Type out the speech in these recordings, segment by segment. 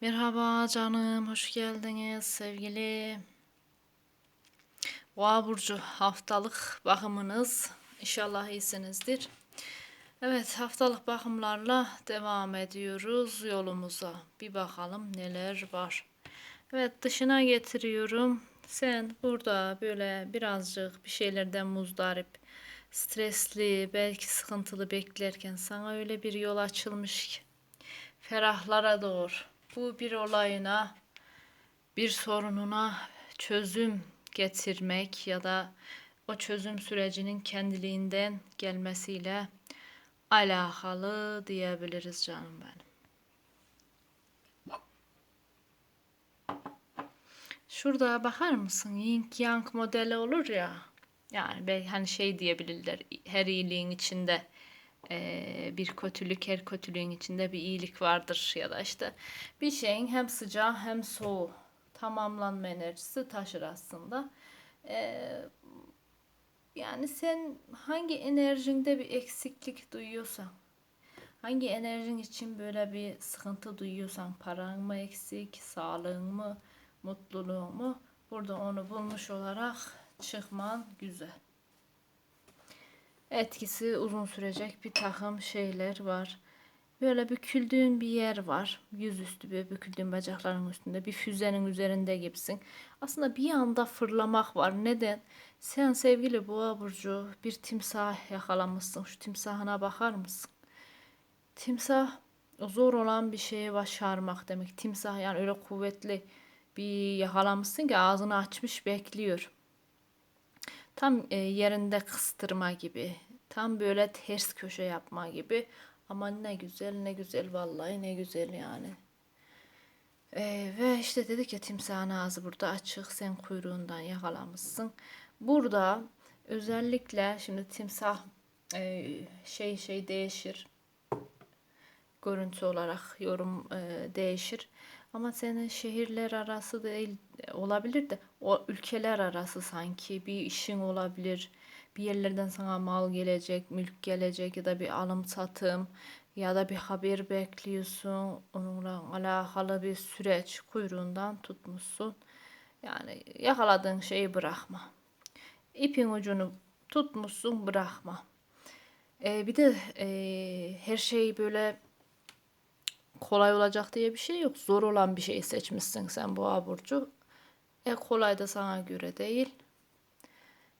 Merhaba canım, hoş geldiniz sevgili Boğa burcu haftalık bakımınız. İnşallah iyisinizdir. Evet, haftalık bakımlarla devam ediyoruz yolumuza. Bir bakalım neler var. Evet, dışına getiriyorum. Sen burada böyle birazcık bir şeylerden muzdarip, stresli, belki sıkıntılı beklerken sana öyle bir yol açılmış ki ferahlara doğru bu bir olayına, bir sorununa çözüm getirmek ya da o çözüm sürecinin kendiliğinden gelmesiyle alakalı diyebiliriz canım benim. Şurada bakar mısın? Yin Yang modeli olur ya. Yani hani şey diyebilirler. Her iyiliğin içinde eee, bir kötülük, her kötülüğün içinde bir iyilik vardır ya da işte bir şeyin hem sıcağı hem soğuğu tamamlanma enerjisi taşır aslında. Eee, yani sen hangi enerjinde bir eksiklik duyuyorsan, hangi enerjin için böyle bir sıkıntı duyuyorsan, paran mı eksik, sağlığın mı, mutluluğun mu, burada onu bulmuş olarak çıkman güzel etkisi uzun sürecek bir takım şeyler var. Böyle büküldüğün bir yer var. Yüzüstü böyle büküldüğün bacakların üstünde bir füzenin üzerinde gibisin. Aslında bir anda fırlamak var. Neden? Sen sevgili boğa burcu bir timsah yakalamışsın. Şu timsahına bakar mısın? Timsah zor olan bir şeyi başarmak demek. Timsah yani öyle kuvvetli bir yakalamışsın ki ağzını açmış bekliyor. Tam e, yerinde kıstırma gibi. Tam böyle ters köşe yapma gibi. Ama ne güzel ne güzel vallahi ne güzel yani. E, ve işte dedik ya timsahın ağzı burada açık. Sen kuyruğundan yakalamışsın. Burada özellikle şimdi timsah e, şey şey değişir. Görüntü olarak yorum e, değişir. Ama senin şehirler arası değil olabilir de o ülkeler arası sanki bir işin olabilir. Bir yerlerden sana mal gelecek, mülk gelecek ya da bir alım satım ya da bir haber bekliyorsun. Onunla alakalı bir süreç kuyruğundan tutmuşsun. Yani yakaladığın şeyi bırakma. İpin ucunu tutmuşsun bırakma. Ee, bir de e, her şey böyle kolay olacak diye bir şey yok. Zor olan bir şeyi seçmişsin sen boğa burcu. E kolay da sana göre değil.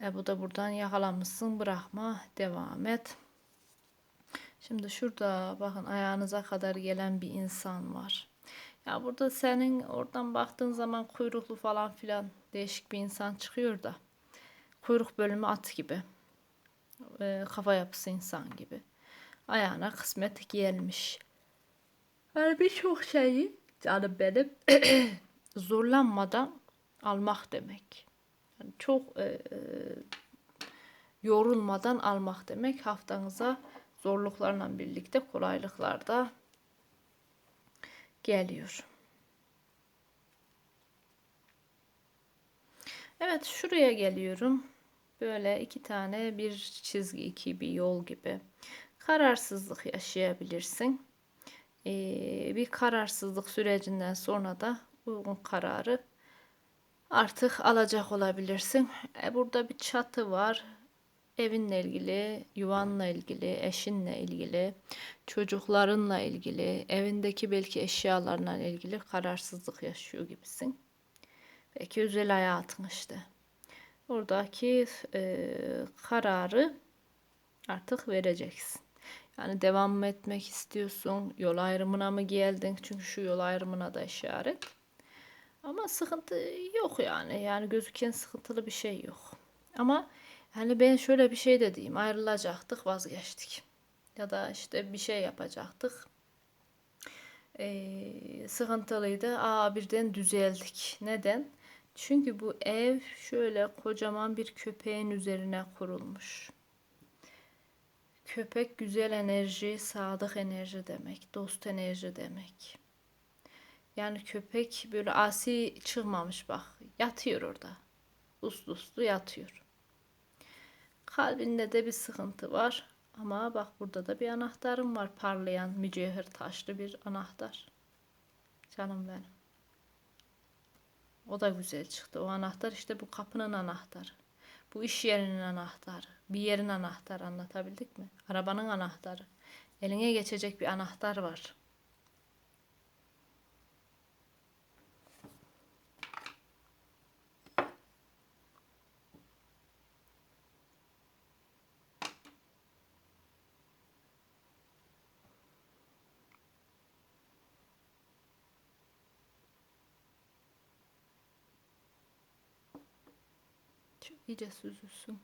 E bu da buradan yakalamışsın. Bırakma. Devam et. Şimdi şurada bakın ayağınıza kadar gelen bir insan var. Ya burada senin oradan baktığın zaman kuyruklu falan filan değişik bir insan çıkıyor da. Kuyruk bölümü at gibi. E, kafa yapısı insan gibi. Ayağına kısmet gelmiş. Yani birçok şeyi canım benim zorlanmadan almak demek. Yani çok e, e, yorulmadan almak demek. Haftanıza zorluklarla birlikte kolaylıklar da geliyor. Evet şuraya geliyorum. Böyle iki tane bir çizgi, iki bir yol gibi. Kararsızlık yaşayabilirsin bir kararsızlık sürecinden sonra da uygun kararı artık alacak olabilirsin. E, burada bir çatı var. Evinle ilgili, yuvanla ilgili, eşinle ilgili, çocuklarınla ilgili, evindeki belki eşyalarla ilgili kararsızlık yaşıyor gibisin. Belki özel hayatın işte. Oradaki e, kararı artık vereceksin. Yani devam mı etmek istiyorsun? Yol ayrımına mı geldin? Çünkü şu yol ayrımına da işaret. Ama sıkıntı yok yani. Yani gözüken sıkıntılı bir şey yok. Ama yani ben şöyle bir şey de diyeyim. Ayrılacaktık vazgeçtik. Ya da işte bir şey yapacaktık. Ee, sıkıntılıydı. Aa birden düzeldik. Neden? Çünkü bu ev şöyle kocaman bir köpeğin üzerine kurulmuş. Köpek güzel enerji, sadık enerji demek, dost enerji demek. Yani köpek böyle asi çıkmamış bak. Yatıyor orada. Uslu uslu yatıyor. Kalbinde de bir sıkıntı var. Ama bak burada da bir anahtarım var parlayan mücevher taşlı bir anahtar. Canım benim. O da güzel çıktı. O anahtar işte bu kapının anahtarı. Bu iş yerinin anahtarı. Bir yerin anahtarı anlatabildik mi? Arabanın anahtarı. Eline geçecek bir anahtar var. İyice süzülsün.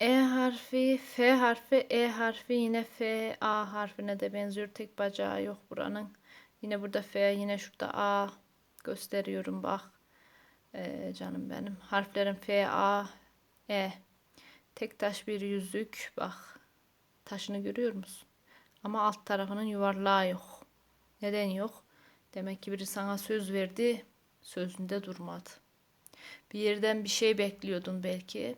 E harfi, F harfi, E harfi yine F, A harfine de benziyor. Tek bacağı yok buranın. Yine burada F, yine şurada A gösteriyorum bak. Ee, canım benim. Harflerim F, A, E. Tek taş bir yüzük. Bak. Taşını görüyor musun? Ama alt tarafının yuvarlağı yok. Neden yok? Demek ki biri sana söz verdi. Sözünde durmadı. Bir yerden bir şey bekliyordun belki.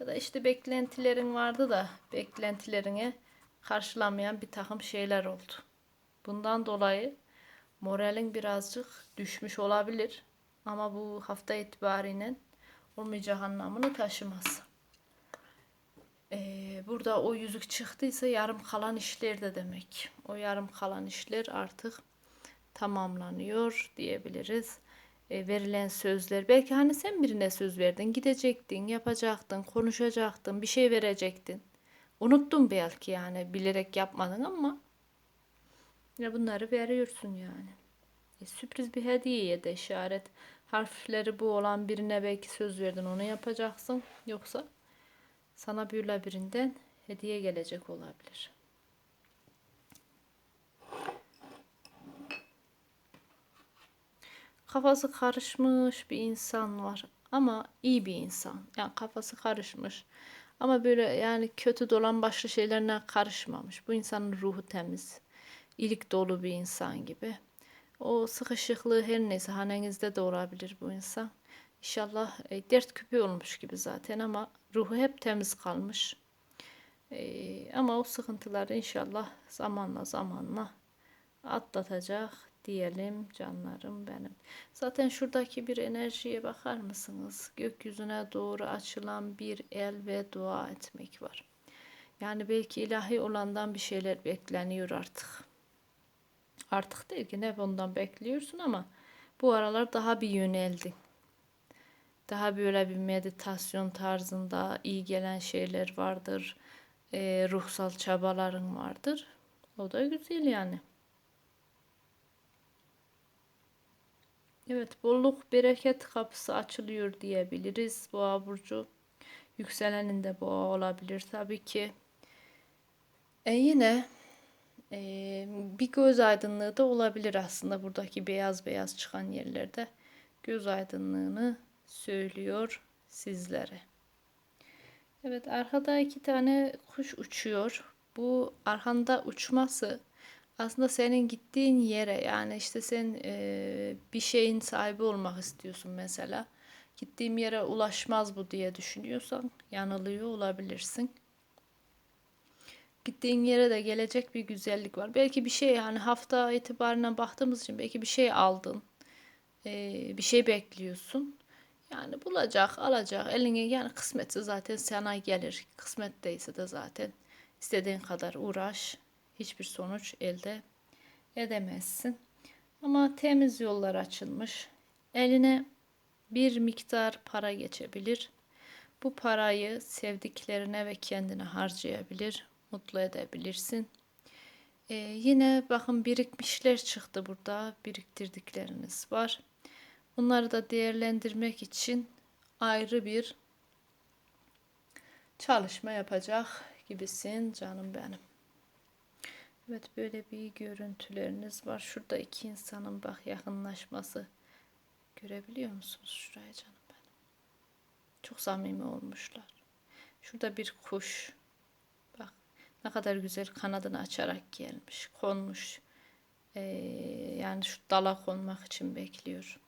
Ya da işte beklentilerin vardı da beklentilerini karşılamayan bir takım şeyler oldu. Bundan dolayı moralin birazcık düşmüş olabilir. Ama bu hafta itibariyle olmayacak anlamını taşımaz. Ee, burada o yüzük çıktıysa yarım kalan işler de demek. O yarım kalan işler artık tamamlanıyor diyebiliriz. E, verilen sözler belki hani sen birine söz verdin gidecektin yapacaktın konuşacaktın bir şey verecektin unuttun belki yani bilerek yapmadın ama ya bunları veriyorsun yani e, sürpriz bir hediyeye de işaret harfleri bu olan birine belki söz verdin onu yapacaksın yoksa sana böyle birinden hediye gelecek olabilir. Kafası karışmış bir insan var ama iyi bir insan. Yani kafası karışmış. Ama böyle yani kötü dolan başlı şeylerine karışmamış. Bu insanın ruhu temiz. iyilik dolu bir insan gibi. O sıkışıklığı her neyse hanenizde de olabilir bu insan. İnşallah e, dert küpü olmuş gibi zaten ama ruhu hep temiz kalmış. E, ama o sıkıntıları inşallah zamanla zamanla atlatacak diyelim canlarım benim. Zaten şuradaki bir enerjiye bakar mısınız? Gökyüzüne doğru açılan bir el ve dua etmek var. Yani belki ilahi olandan bir şeyler bekleniyor artık. Artık değil ki ne bundan bekliyorsun ama bu aralar daha bir yöneldin daha böyle bir meditasyon tarzında iyi gelen şeyler vardır. E, ruhsal çabaların vardır. O da güzel yani. Evet, bolluk bereket kapısı açılıyor diyebiliriz. Boğa burcu yükselenin de boğa olabilir tabii ki. E yine e, bir göz aydınlığı da olabilir aslında buradaki beyaz beyaz çıkan yerlerde. Göz aydınlığını söylüyor sizlere. Evet arkada iki tane kuş uçuyor. Bu arkanda uçması aslında senin gittiğin yere yani işte sen e, bir şeyin sahibi olmak istiyorsun mesela. Gittiğim yere ulaşmaz bu diye düşünüyorsan yanılıyor olabilirsin. Gittiğin yere de gelecek bir güzellik var. Belki bir şey yani hafta itibariyle baktığımız için belki bir şey aldın. E, bir şey bekliyorsun. Yani bulacak, alacak, eline yani kısmetse zaten sana gelir. Kısmet değilse de zaten istediğin kadar uğraş, hiçbir sonuç elde edemezsin. Ama temiz yollar açılmış. Eline bir miktar para geçebilir. Bu parayı sevdiklerine ve kendine harcayabilir, mutlu edebilirsin. Ee, yine bakın birikmişler çıktı burada. Biriktirdikleriniz var. Bunları da değerlendirmek için ayrı bir çalışma yapacak gibisin canım benim. Evet böyle bir görüntüleriniz var. Şurada iki insanın bak yakınlaşması. Görebiliyor musunuz şuraya canım benim? Çok samimi olmuşlar. Şurada bir kuş. Bak ne kadar güzel kanadını açarak gelmiş. Konmuş. Ee, yani şu dala konmak için bekliyor.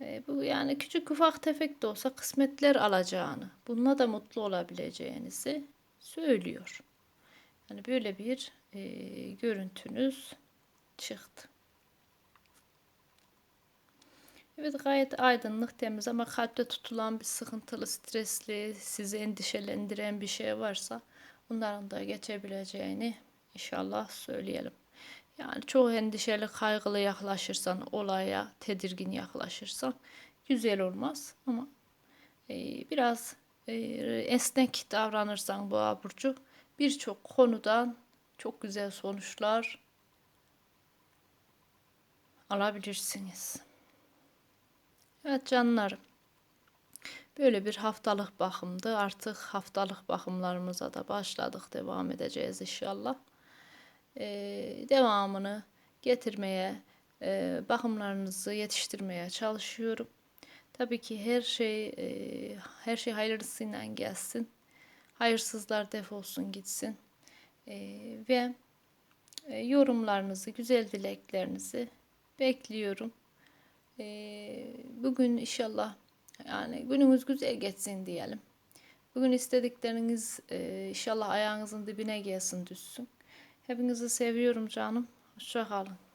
E, bu yani küçük ufak tefek de olsa kısmetler alacağını, bununla da mutlu olabileceğinizi söylüyor. Yani böyle bir e, görüntünüz çıktı. Evet gayet aydınlık temiz ama kalpte tutulan bir sıkıntılı, stresli, sizi endişelendiren bir şey varsa bunların da geçebileceğini inşallah söyleyelim. Yani çok endişeli, kaygılı yaklaşırsan olaya, tedirgin yaklaşırsan güzel olmaz ama e, biraz e, esnek davranırsan boğa burcu birçok konudan çok güzel sonuçlar alabilirsiniz. Evet canlarım. Böyle bir haftalık bakımdı. Artık haftalık bakımlarımıza da başladık. Devam edeceğiz inşallah. Ee, devamını getirmeye, e, bakımlarınızı yetiştirmeye çalışıyorum. Tabii ki her şey e, her şey hayırlısıyla gelsin. Hayırsızlar defolsun gitsin. E, ve e, yorumlarınızı, güzel dileklerinizi bekliyorum. E, bugün inşallah yani gününüz güzel geçsin diyelim. Bugün istedikleriniz e, inşallah ayağınızın dibine gelsin düşsün. Hepinizi seviyorum canım. Hoşça kalın.